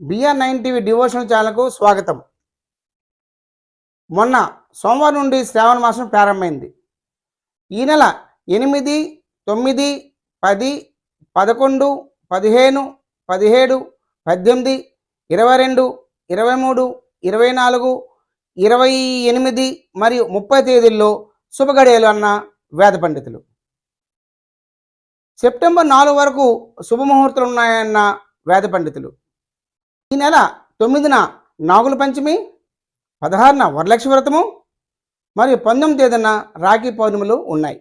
BR nine TV devotional ఛానల్కు స్వాగతం. మొన్న సోమవారం నుండి శ్రావణ మాసం ప్రారంభమైంది. ఈ నెల ఎనిమిది తొమ్మిది పది పదకొండు పదిహేను పదిహేడు పద్దెనిమిది ఇరవై రెండు ఇరవై మూడు ఇరవై నాలుగు ఇరవై ఎనిమిది మరియు ముప్పై తేదీల్లో శుభగడియలు అన్న వేద పండితులు. సెప్టెంబర్ నాలుగు వరకు శుభముహూర్తాలు ఉన్నాయన్న వేద పండితులు. ఈ నెల తొమ్మిదిన నాగుల పంచమి పదహారున వరలక్ష్మి వ్రతము మరియు పంతొమ్మిది తేదీన రాఖీ పౌర్ణములు ఉన్నాయి.